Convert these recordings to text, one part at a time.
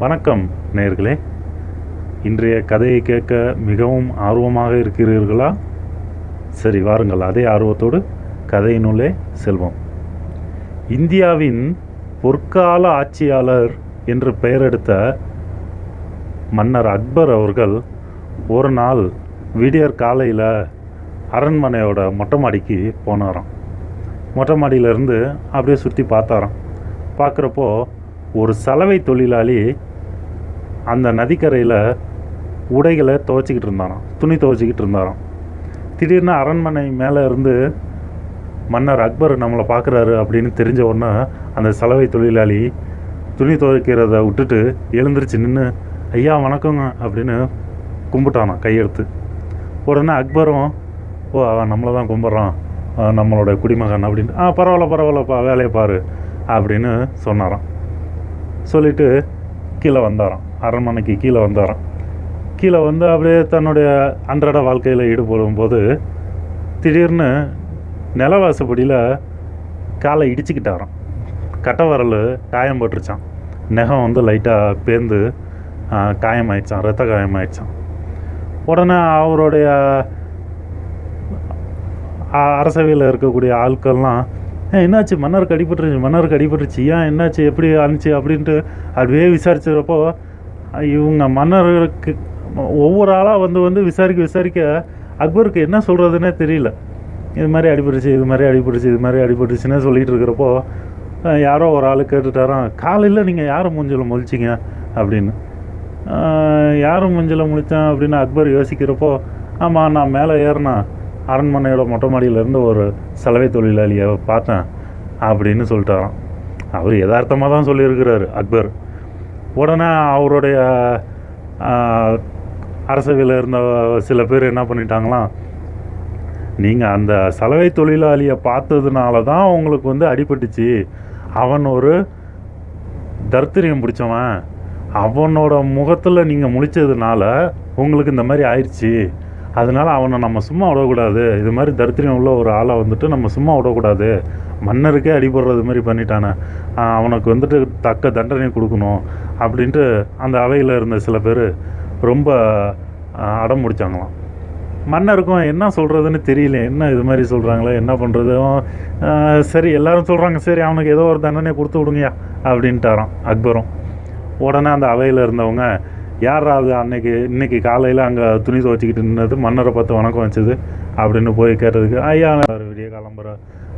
வணக்கம் நேயர்களே இன்றைய கதையை கேட்க மிகவும் ஆர்வமாக இருக்கிறீர்களா? சரி வாருங்கள் அதே ஆர்வத்தோடு கதையினுள்ளே செல்வோம். இந்தியாவின் பொற்கால ஆட்சியாளர் என்று பெயரெடுத்த மன்னர் அக்பர் அவர்கள் ஒரு நாள் விடியற் காலையில் அரண்மனையோட மொட்டை மாடிக்கு போனாராம். மொட்டை மாடியிலேருந்து அப்படியே சுற்றி பார்த்தாராம். பார்க்குறப்போ ஒரு சலவை தொழிலாளி அந்த நதிக்கரையில் உடைகளை துவைச்சிக்கிட்டு இருந்தாராம். துணி துவைச்சிக்கிட்டு இருந்தாராம். திடீர்னு அரண்மனை மேலே இருந்து மன்னர் அக்பர் நம்மளை பார்க்குறாரு அப்படின்னு தெரிஞ்ச உடனே அந்த சலவை தொழிலாளி துணி துவைக்கிறத விட்டுட்டு எழுந்திருச்சு நின்று ஐயா வணக்கங்க அப்படின்னு கும்பிட்டானாம் கையெடுத்து. உடனே அக்பரும் ஓ அவன் நம்மளை தான் கும்பிட்றான் நம்மளோட குடிமகன் அப்படின்னு ஆ பரவாயில்ல பரவாயில்லப்பா வேலையை பாரு அப்படின்னு சொன்னாராம். சொல்லிவிட்டு கீழே வந்தாராம். அரண்மனைக்கு கீழே வந்தாராம். கீழே வந்து அப்படியே தன்னுடைய அன்றாட வாழ்க்கையில் ஈடுபடும் போது திடீர்னு நிலவாசப்படியில் காலை இடிச்சுக்கிட்டாராம். கட்டை வரல் காயம் பட்டுருச்சான் நெகம் வந்து லைட்டாக பேர்ந்து காயமாயிடுச்சான் ரத்த காயமாயிடுச்சான் உடனே அவருடைய அரசவையில் இருக்கக்கூடிய ஆட்கள்லாம் என்னாச்சு? மன்னருக்கு அடிபட்டுருச்சு மன்னருக்கு அடிபட்டுருச்சு. ஏன் என்னாச்சு? எப்படி அனுச்சு அப்படின்ட்டு அப்படியே விசாரிச்சப்போ இவங்க மன்னர்களுக்கு ஒவ்வொரு ஆளாக வந்து வந்து விசாரிக்க விசாரிக்க அக்பருக்கு என்ன சொல்கிறதுனே தெரியல. இது மாதிரி அடிபட்டுச்சு இது மாதிரி அடிபட்டுச்சு இது மாதிரி அடிபட்டுச்சுன்னு சொல்லிட்டு இருக்கிறப்போ யாரோ ஒரு ஆள் கேட்டுட்டாராம் காலையில் நீங்கள் யாரை மூஞ்சில் முழிச்சிங்க? அப்படின்னு. யாரும் யார் மூஞ்சில் முழித்தேன் அப்படின்னு அக்பர் யோசிக்கிறப்போ ஆமாம் நான் மேலே ஏறினேன் அரண்மனையோட மொட்டை மாடியிலேருந்து ஒரு சலவை தொழிலாளியை பார்த்தேன் அப்படின்னு சொல்லிட்டாராம். அவர் யதார்த்தமாக தான் சொல்லியிருக்கிறாரு அக்பர். உடனே அவருடைய அரசவையில் இருந்த சில பேர் என்ன பண்ணிட்டாங்களாம் நீங்கள் அந்த சலவை தொழிலாளியை பார்த்ததுனால தான் உங்களுக்கு வந்து அடிபட்டுச்சு. அவன் ஒரு தர்த்தரியம் பிடிச்சவன். அவனோட முகத்தில் நீங்கள் முழிச்சதுனால உங்களுக்கு இந்த மாதிரி ஆயிடுச்சு. அதனால அவனை நம்ம சும்மா விடக்கூடாது. இது மாதிரி தரித்திரியம் உள்ள ஒரு ஆளை வந்துட்டு நம்ம சும்மா விடக்கூடாது. மன்னருக்கே அடிபடுறது மாதிரி பண்ணிட்டானே. அவனுக்கு வந்துட்டு தக்க தண்டனை கொடுக்கணும். அப்படின்ட்டு அந்த அவையில் இருந்த சில பேர் ரொம்ப அடம் முடிச்சாங்களாம் மன்னருக்கும் என்ன சொல்கிறதுன்னு தெரியல. என்ன இது மாதிரி சொல்கிறாங்களே என்ன பண்ணுறதும் சரி எல்லாரும் சொல்கிறாங்க சரி அவனுக்கு ஏதோ ஒரு தண்டனை கொடுத்து விடுங்கயா அப்படின்ட்டாரான் அக்பரும். உடனே அந்த அவையில் இருந்தவங்க யாரா அது? அன்னைக்கு இன்றைக்கி காலையில் அங்கே துணி துவச்சிக்கிட்டு நின்னது? மன்னரை பார்த்து வணக்கம் வச்சது? அப்படின்னு போய் கேட்டதுக்கு ஐயா விடிய கிளம்புற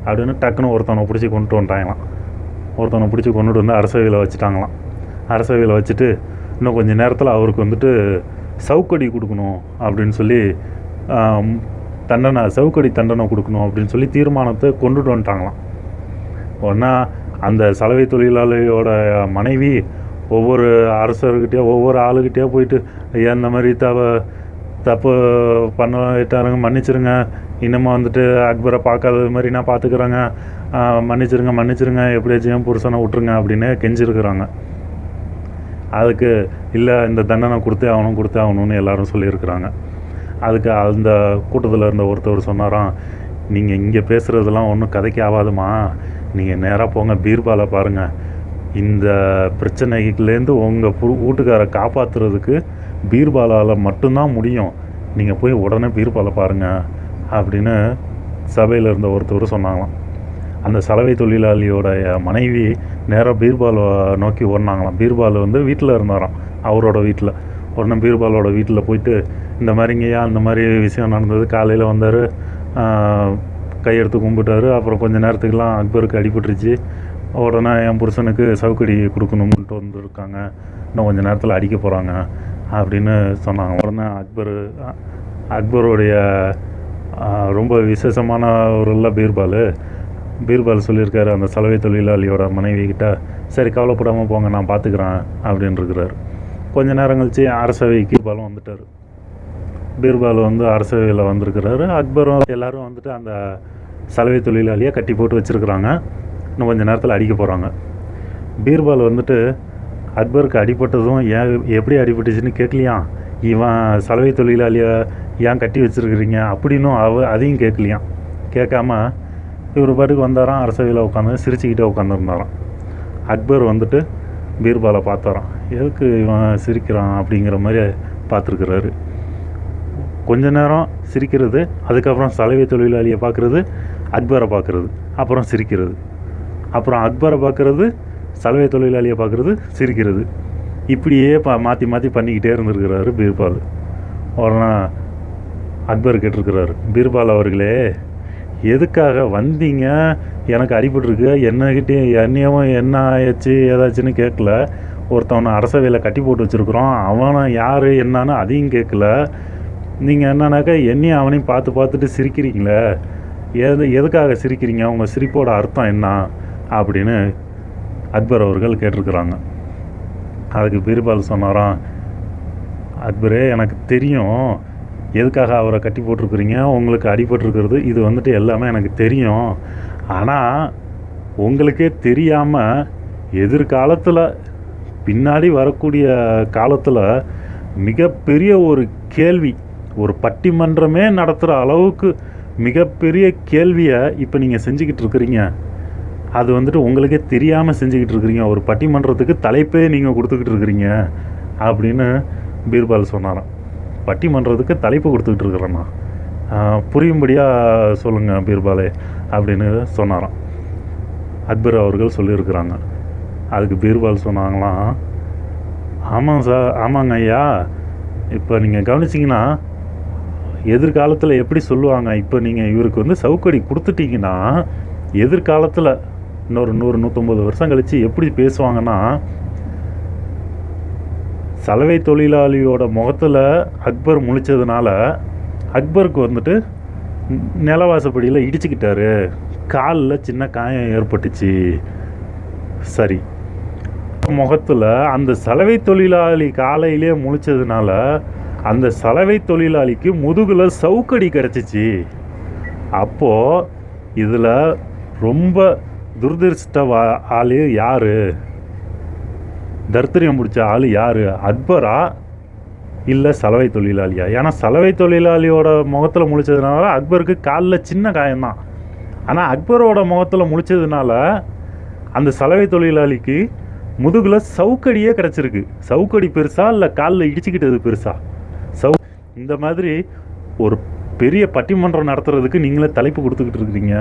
அப்படின்னு டக்குன்னு ஒருத்தவனை பிடிச்சி கொண்டுட்டு வந்துட்டாங்களாம். ஒருத்தவனை பிடிச்சி கொண்டுட்டு வந்து அரசவையில் வச்சுட்டாங்களாம். அரசவையில் வச்சுட்டு இன்னும் கொஞ்சம் நேரத்தில் அவருக்கு வந்துட்டு சவுக்கடி கொடுக்கணும் அப்படின்னு சொல்லி தண்டனை சவுக்கடி தண்டனை கொடுக்கணும் அப்படின்னு சொல்லி தீர்மானத்தை கொண்டுட்டு வந்துட்டாங்களாம். ஒன்றா அந்த சலவை தொழிலாளியோட மனைவி ஒவ்வொரு அரசர்கிட்டயோ ஒவ்வொரு ஆளுக்கிட்டேயோ போயிட்டு ஐயா இந்த மாதிரி தவ தப்பு பண்ணிட்டாருங்க மன்னிச்சிருங்க. இன்னமும் வந்துட்டு அக்பரை பார்க்காதது மாதிரி நான் பார்த்துக்குறேங்க. மன்னிச்சிருங்க மன்னிச்சிருங்க. எப்படியாச்சும் புருஷனை விட்ருங்க அப்படின்னு கெஞ்சிருக்கிறாங்க. அதுக்கு இல்லை இந்த தண்டனை கொடுத்தே ஆகணும் கொடுத்தே ஆகணும்னு எல்லோரும் சொல்லியிருக்கிறாங்க. அதுக்கு அந்த கூட்டத்தில் இருந்த ஒருத்தவர் சொன்னாராம் நீங்கள் இங்கே பேசுகிறதெல்லாம் ஒன்றும் கதைக்கு ஆகாதுமா நீங்கள் நேராக போங்க பீர்பாலை பாருங்கள் இந்த பிரச்சனைக்குலேருந்து உங்கள் பு வீட்டுக்காரை காப்பாற்றுறதுக்கு பீர்பாலால் மட்டும்தான் முடியும். நீங்கள் போய் உடனே பீர்பாலை பாருங்கள் அப்படின்னு சபையில் இருந்த ஒருத்தவர் சொன்னாங்களாம். அந்த சலவை தொழிலாளியோடைய மனைவி நேராக பீர்பால் நோக்கி ஓடினாங்களாம். பீர்பால் வந்து வீட்டில் இருந்தாராம். அவரோட வீட்டில் உடனே பீர்பாலோட வீட்டில் போயிட்டு இந்த மாதிரிங்கய்யா அந்த மாதிரி விஷயம் நடந்தது. காலையில் வந்தார். கையெடுத்து கும்பிட்டாரு. அப்புறம் கொஞ்ச நேரத்துக்குலாம் அக்பருக்கு அடிபட்டுருச்சு. உடனே என் புருஷனுக்கு சவுக்கடி கொடுக்கணும்ன்ட்டு வந்துருக்காங்க. இன்னும் கொஞ்சம் நேரத்தில் அடிக்க போகிறாங்க அப்படின்னு சொன்னாங்க. உடனே அக்பர் அக்பருடைய ரொம்ப விசேஷமான ஒரு இல்லை பீர்பால். பீர்பால் சொல்லியிருக்காரு அந்த சலவை தொழிலாளியோட மனைவி கிட்ட சரி கவலைப்படாமல் போங்க நான் பார்த்துக்கிறேன் அப்படின்னு இருக்கிறாரு கொஞ்ச நேரம் கழிச்சு அரசவைக்கு பலம் வந்துட்டார். பீர்பால் வந்து அரசவையில் வந்திருக்கிறாரு. அக்பரும் எல்லாரும் வந்துட்டு அந்த சலவை தொழிலாளியை கட்டி போட்டு வச்சுருக்குறாங்க. இன்னும் கொஞ்ச நேரத்தில் அடிக்க போகிறாங்க பீர்பால் வந்துட்டு அக்பருக்கு அடிபட்டதும் ஏன் எப்படி அடிபட்டுச்சுன்னு கேட்கலையாம் இவன் சலவை தொழிலாளியை ஏன் கட்டி வச்சுருக்குறீங்க? அப்படின்னும் அவ அதையும் கேட்கலையாம் கேட்காம இவர் பாட்டுக்கு வந்தாராம் அரசவையில் உட்காந்து சிரிச்சுக்கிட்டே உட்காந்துருந்தாராம். அக்பர் வந்துட்டு பீர்பாலை பார்த்தாராம். எதுக்கு இவன் சிரிக்கிறான் அப்படிங்கிற மாதிரி பார்த்துருக்குறாரு. கொஞ்ச நேரம் சிரிக்கிறது அதுக்கப்புறம் சலவை தொழிலாளியை பார்க்குறது அக்பரை பார்க்குறது அப்புறம் சிரிக்கிறது. அப்புறம் அக்பரை பார்க்குறது சலவை தொழிலாளியை பார்க்குறது சிரிக்கிறது. இப்படியே பா மாற்றி மாற்றி பண்ணிக்கிட்டே இருந்திருக்கிறாரு பீர்பால். உடனே அக்பர் கேட்டிருக்கிறாரு பீர்பால் அவர்களே எதுக்காக வந்தீங்க? எனக்கு அடிபட்டுருக்கு என்னக்கிட்டே என்னையவும் என்ன ஆயிடுச்சு ஏதாச்சுன்னு கேட்கல. ஒருத்தவனை அரசவையில் கட்டி போட்டு வச்சுருக்குறோம். அவனை யார் என்னன்னு அதையும் கேட்கல. நீங்கள் என்னன்னாக்கா என்னையும் அவனையும் பார்த்து பார்த்துட்டு சிரிக்கிறீங்களே. எது எதுக்காக சிரிக்கிறீங்க? உங்கள் சிரிப்போட அர்த்தம் என்ன? அப்படின்னு அக்பர் அவர்கள் கேட்டிருக்கிறாங்க. அதுக்கு பீர்பால் சொன்னாராம் அக்பரே எனக்கு தெரியும். எதுக்காக அவரை கட்டி போட்டிருக்கிறீங்க? உங்களுக்கு அடிபட்டிருக்கிறது. இது வந்துட்டு எல்லாமே எனக்கு தெரியும். ஆனால் உங்களுக்கே தெரியாமல் எதிர்காலத்தில் பின்னாடி வரக்கூடிய காலத்தில் மிகப்பெரிய ஒரு கேள்வி ஒரு பட்டிமன்றமே நடத்துகிற அளவுக்கு மிகப்பெரிய கேள்வியை இப்போ நீங்கள் செஞ்சுக்கிட்டு இருக்கிறீங்க. அது வந்துட்டு உங்களுக்கே தெரியாமல் செஞ்சுக்கிட்டு இருக்கிறீங்க. ஒரு பட்டிமன்றத்துக்கு தலைப்பே நீங்கள் கொடுத்துக்கிட்டு இருக்கிறீங்க. அப்படின்னு பீர்பால் சொன்னாராம். பட்டிமன்றத்துக்கு தலைப்பு கொடுத்துக்கிட்டு இருக்கிறேண்ணா புரியும்படியாக சொல்லுங்கள் பீர்பாலே அப்படின்னு சொன்னாராம். அக்பர் அவர்கள் சொல்லியிருக்கிறாங்க. அதுக்கு பீர்பால் சொன்னாங்களாம் ஆமாம் சார் ஆமாங்க ஐயா. இப்போ நீங்கள் கவனிச்சிங்கன்னா எதிர்காலத்தில் எப்படி சொல்லுவாங்க இப்போ நீங்கள் இவருக்கு வந்து சவுக்கடி கொடுத்துட்டீங்கன்னா எதிர்காலத்தில் இன்னொரு நூறு நூற்றம்பது வருஷம் கழித்து எப்படி பேசுவாங்கன்னா சலவை தொழிலாளியோட முகத்தில் அக்பர் முழிச்சதுனால அக்பருக்கு வந்துட்டு நிலவாசப்படியில் இடிச்சுக்கிட்டாரு. காலில் சின்ன காயம் ஏற்பட்டுச்சு. சரி. முகத்தில் அந்த சலவை தொழிலாளி காலையிலே முழிச்சதுனால அந்த சலவை தொழிலாளிக்கு முதுகில் சவுக்கடி கிடச்சிச்சு. அப்போது இதில் ரொம்ப துரதிருஷ்ட ஆள் யார்? தர்த்தரியம் முடித்த ஆள் யார்? அக்பரா இல்லை சலவை தொழிலாளியா? ஏன்னா சலவை தொழிலாளியோட முகத்தில் முழிச்சதுனால அக்பருக்கு காலில் சின்ன காயம்தான். ஆனால் அக்பரோட முகத்தில் முழிச்சதுனால அந்த சலவை தொழிலாளிக்கு முதுகில் சவுக்கடியே கிடச்சிருக்கு. சவுக்கடி பெருசா இல்லை காலில் இடிச்சுக்கிட்டது பெருசா? சவு இந்த மாதிரி ஒரு பெரிய பட்டிமன்றம் நடத்துறதுக்கு நீங்களே தலைப்பு கொடுத்துக்கிட்டு இருக்கிறீங்க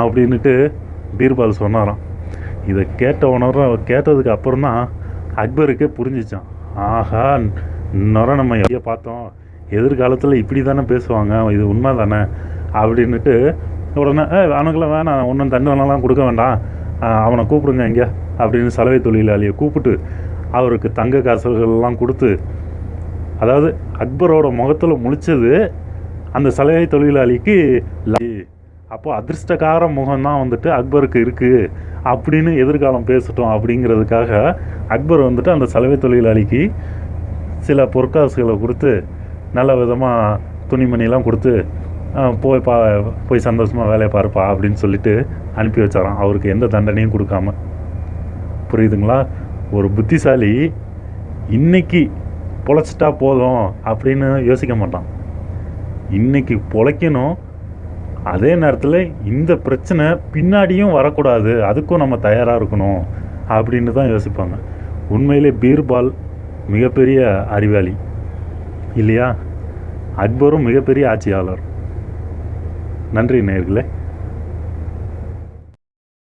அப்படின்னுட்டு பீர்பால் சொன்னாராம். இதை கேட்ட உணர்வு கேட்டதுக்கு அப்புறம் தான் அக்பருக்கே புரிஞ்சிச்சான். ஆஹா இன்னொரு நம்ம எதையோ பார்த்தோம். எதிர்காலத்தில் இப்படி தானே பேசுவாங்க இது உண்மை தானே அப்படின்னுட்டு உடனே ஏ அவனுக்கெல்லாம் வேணாம் ஒன்றும் தண்டனைலாம் கொடுக்க வேண்டாம். அவனை கூப்பிடுங்க இங்கே அப்படின்னு சலவை தொழிலாளியை கூப்பிட்டு அவருக்கு தங்க காசுகள்லாம் கொடுத்து அதாவது அக்பரோட முகத்தில் முழிச்சது அந்த சலவை தொழிலாளிக்கு அப்போது அதிர்ஷ்டக்கார முகம்தான் வந்துட்டு அக்பருக்கு இருக்குது அப்படின்னு எதிர்காலம் பேசட்டும் அப்படிங்கிறதுக்காக அக்பர் வந்துட்டு அந்த சலவை தொழிலாளிக்கு சில பொற்காசுகளை கொடுத்து நல்ல விதமாக துணிமணிலாம் கொடுத்து போய் பா போய் சந்தோஷமாக வேலையை பார்ப்பா அப்படின்னு சொல்லிட்டு அனுப்பி வச்சாராம். அவருக்கு எந்த தண்டனையும் கொடுக்காம. புரியுதுங்களா? ஒரு புத்திசாலி இன்றைக்கி பொழைச்சிட்டா போதும் அப்படின்னு யோசிக்க மாட்டான். இன்றைக்கி பொழைக்கணும் அதே நேரத்தில் இந்த பிரச்சனை பின்னாடியும் வரக்கூடாது அதுக்கும் நம்ம தயாராக இருக்கணும் அப்படின்னு தான் யோசிப்பாங்க. உண்மையிலே பீர்பால் மிகப்பெரிய அறிவாளி இல்லையா? அக்பரும் மிகப்பெரிய ஆட்சியாளர். நன்றி நேர்களே